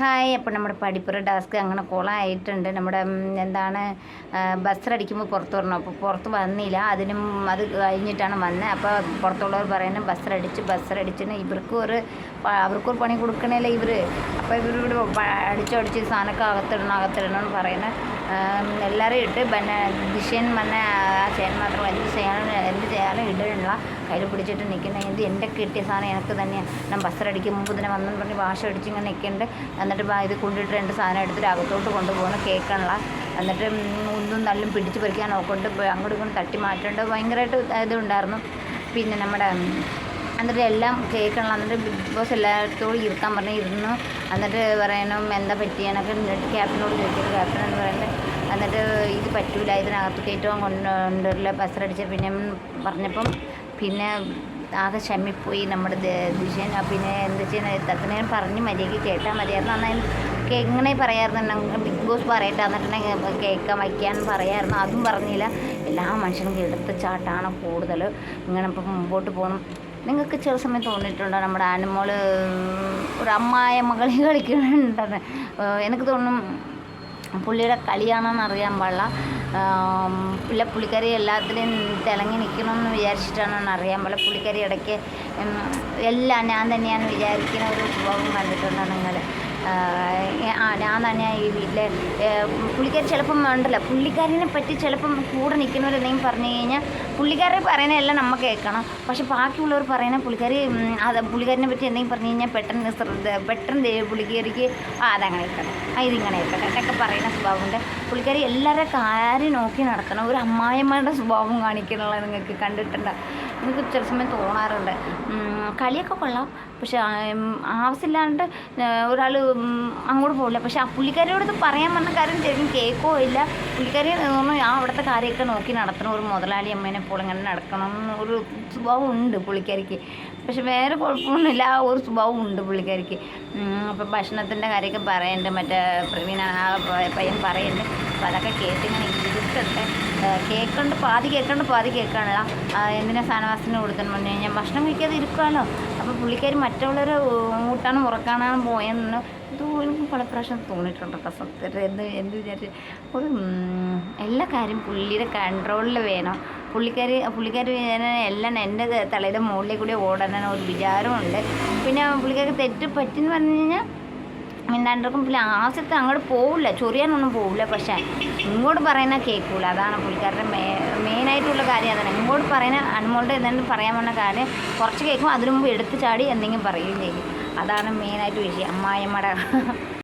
Hi അപ്പോൾ നമ്മുടെ പഠിപ്പുര task അങ്ങനെ കുളമായിട്ടുണ്ട് നമ്മുടെ എന്താണ് ബസ്സിലടിക്കുമ്പോൾ പുറത്ത് വരണം. അപ്പോൾ പുറത്ത് വന്നില്ല. അതിനും അത് കഴിഞ്ഞിട്ടാണ് വന്നത് അപ്പോൾ പുറത്തുള്ളവർ പറയുന്നത് ബസ്സിലടിച്ച് ബസ്സിലടിച്ചിന് ഇവർക്കും ഒരു അവർക്കൊരു പണി കൊടുക്കണേല ഇവർ അപ്പോൾ ഇവർ ഇവിടെ അടിച്ചടിച്ച് സാധനമൊക്കെ അകത്തിടണം അകത്തിടണം എന്ന് പറയുന്നത് എല്ലാവരും ഇട്ട് പിന്നെ ദിശൻ വന്ന ആ ചേൻ മാത്രം എന്ത് ചെയ്യാനും എന്ത് ചെയ്യാനും ഇടണില്ല കയ്യിൽ പിടിച്ചിട്ട് നിൽക്കുന്ന ഇത് എന്റെ കിട്ടിയ സാധനം എനിക്ക് തന്നെയാണ് ഞാൻ ബസ്സറടിക്കും മുമ്പ് തന്നെ വന്നെന്ന് പറഞ്ഞ് വാഷ അടിച്ച് ഇങ്ങനെ നിൽക്കുന്നുണ്ട് എന്നിട്ട് ഇത് കൊണ്ടിട്ട് രണ്ട് സാധനം എടുത്തിട്ട് അകത്തോട്ട് കൊണ്ടുപോകുന്ന കേൾക്കണില്ല എന്നിട്ട് ഒന്നും നല്ലും പിടിച്ച് പറിക്കാൻ നോക്കൊണ്ട് അങ്ങോട്ടും ഇങ്ങോട്ടും തട്ടി മാറ്റേണ്ട. ഭയങ്കരമായിട്ട് ഇതുണ്ടായിരുന്നു പിന്നെ നമ്മുടെ എന്നിട്ട് എല്ലാം കേൾക്കണം എന്നിട്ട് ബിഗ് ബോസ് എല്ലായിടത്തോടും ഇരുത്താൻ പറഞ്ഞ് ഇരുന്നു. എന്നിട്ട് പറയണം എന്താ പറ്റിയെന്നൊക്കെ ക്യാപ്റ്റനോട് ചോദിച്ചിട്ട് ക്യാപ്റ്റൻ എന്ന് പറയുന്നത് എന്നിട്ട് ഇത് പറ്റൂല ഇതിനകത്ത് കയറ്റവും കൊണ്ടുള്ള ബസ്സിലടിച്ച പിന്നെ പറഞ്ഞപ്പം പിന്നെ ആകെ ശമ്മിപ്പോയി നമ്മുടെ ദിശൻ പിന്നെ എന്താ ചെയ്യുന്നത് തത്തനേരം പറഞ്ഞ് മര്യാദയ്ക്ക് കേട്ടാൽ മതിയായിരുന്നു. എന്നാൽ എങ്ങനെ പറയാമായിരുന്നു ബിഗ് ബോസ് പറയട്ടെ എന്നിട്ടുണ്ടെങ്കിൽ കേൾക്കാൻ വയ്ക്കാൻ പറയായിരുന്നു. അതും പറഞ്ഞില്ല. എല്ലാ മനുഷ്യനും എടുത്ത ചാട്ടാണ് കൂടുതൽ ഇങ്ങനെ ഇപ്പം മുമ്പോട്ട് പോകണം നിങ്ങൾക്ക് ചില സമയം തോന്നിയിട്ടുണ്ടോ നമ്മുടെ ആനിമോൾ ഒരു അമ്മായ മകളി കളിക്കുന്നുണ്ടെന്ന്? എനിക്ക് തോന്നും പുള്ളിയുടെ കളിയാണെന്ന് അറിയാൻ പാടില്ല. പിന്നെ പുള്ളിക്കറി എല്ലാത്തിലും തിളങ്ങി നിൽക്കണമെന്ന് വിചാരിച്ചിട്ടാണെന്ന് അറിയാൻ പാടില്ല. പുള്ളിക്കാരി ഇടയ്ക്ക് എല്ലാം ഞാൻ തന്നെയാണ് വിചാരിക്കുന്ന ഒരു സ്വഭാവം കണ്ടിട്ടുണ്ടോ നിങ്ങൾ? ആ ഞാൻ തന്നെയാണ് ഈ വീട്ടിലെ പുള്ളിക്കാർ ചിലപ്പം ഉണ്ടല്ലോ. പുള്ളിക്കാരനെ പറ്റി ചിലപ്പം കൂടെ നിൽക്കുന്നവരെന്തെങ്കിലും പറഞ്ഞു കഴിഞ്ഞാൽ പുള്ളിക്കാരെ പറയുന്ന എല്ലാം നമ്മൾ കേൾക്കണം. പക്ഷെ ബാക്കിയുള്ളവർ പറയുന്ന പുള്ളിക്കാരി ഉം, അത് പുള്ളിക്കാരനെ പറ്റി എന്തെങ്കിലും പറഞ്ഞു കഴിഞ്ഞാൽ പെട്ടെന്ന് ശ്രദ്ധ പെട്ടെന്ന് പുള്ളിക്കാരിക്ക് ആ അതങ്ങനെ ഇരിക്കണം ആ ഇതിങ്ങനെ ഇരിക്കട്ടെ എന്നൊക്കെ പറയുന്ന സ്വഭാവമുണ്ട്. പുള്ളിക്കാരി എല്ലാവരുടെ കാര്യം നോക്കി നടക്കണം. ഒരു അമ്മായിമ്മയുടെ സ്വഭാവം കാണിക്കുന്നുള്ള നിങ്ങൾക്ക് കണ്ടിട്ടുണ്ട്. നിങ്ങൾക്ക് ചില സമയം തോന്നാറുണ്ട്. കളിയൊക്കെ കൊള്ളാം. പക്ഷെ ആവശ്യമില്ലാണ്ട് ഒരാൾ അങ്ങോട്ട് പോകില്ല പക്ഷെ ആ പുള്ളിക്കാരിയോട് ഇത് പറയാൻ വന്ന കാര്യം ശരിക്കും കേൾക്കോ ഇല്ല. പുള്ളിക്കാരി തോന്നുന്നു ആ അവിടുത്തെ കാര്യമൊക്കെ നോക്കി നടത്തണം. ഒരു മുതലാളി അമ്മേനെ പോലെ ഇങ്ങനെ നടക്കണം. ഒരു സ്വഭാവം ഉണ്ട് പുള്ളിക്കാരിക്ക്. പക്ഷെ വേറെ കുഴപ്പമൊന്നുമില്ല. ആ ഒരു സ്വഭാവം ഉണ്ട് പുള്ളിക്കാരിക്ക്. അപ്പം ഭക്ഷണത്തിന്റെ കാര്യമൊക്കെ പറയുന്നുണ്ട് മറ്റേ പ്രവീണ ആ പയ്യൻ പറയുന്നുണ്ട് അപ്പോൾ അതൊക്കെ കേട്ടിങ്ങനെ ഇരുട്ടുണ്ട് കേൾക്കണ്ട് പാതി കേൾക്കണ്ട് പാതി കേൾക്കാനുള്ള എന്തിനാ സാനവാസത്തിന് കൊടുത്തെന്ന് പറഞ്ഞു കഴിഞ്ഞാൽ ഭക്ഷണം കഴിക്കാതെ ഇരിക്കുമല്ലോ അപ്പോൾ പുള്ളിക്കാർ മറ്റുള്ളവരെ ഊട്ടാനും ഉറക്കാനാണ് പോയെന്ന് ഇത് പല പ്രാവശ്യം തോന്നിയിട്ടുണ്ട് കേട്ടോ എന്ത് എന്ത് വിചാരിച്ച്? ഒരു എല്ലാ കാര്യം പുള്ളിയുടെ കൺട്രോളിൽ വേണം. പുള്ളിക്കാരി ഇങ്ങനെ എല്ലാം എന്റെ തലയുടെ മുകളിൽ കൂടി ഓടാനാണ് ഒരു വിചാരമുണ്ട്. പിന്നെ പുള്ളിക്കാർക്ക് തെറ്റ് പറ്റിയെന്ന് പറഞ്ഞു കഴിഞ്ഞാൽ മിണ്ടാണ്ടിരിക്കും ആദ്യത്തെ അങ്ങോട്ട് പോവില്ല. ചൊറിയാനൊന്നും പോവില്ല. പക്ഷേ ഇങ്ങോട്ട് പറയുന്ന കേൾക്കൂല അതാണ് പുള്ളിക്കാരുടെ മെയിനായിട്ടുള്ള കാര്യം. അതാണ് ഇങ്ങോട്ട് പറയുന്ന അനുമോളുടെ എന്തെങ്കിലും പറയാൻ വന്ന കാര്യം കുറച്ച് കേൾക്കും അതിനു മുമ്പ് എടുത്ത് ചാടി എന്തെങ്കിലും പറയുകയും ചെയ്യും. അതാണ് മെയിനായിട്ട് വിഷയം. അമ്മായിമ്മയുടെ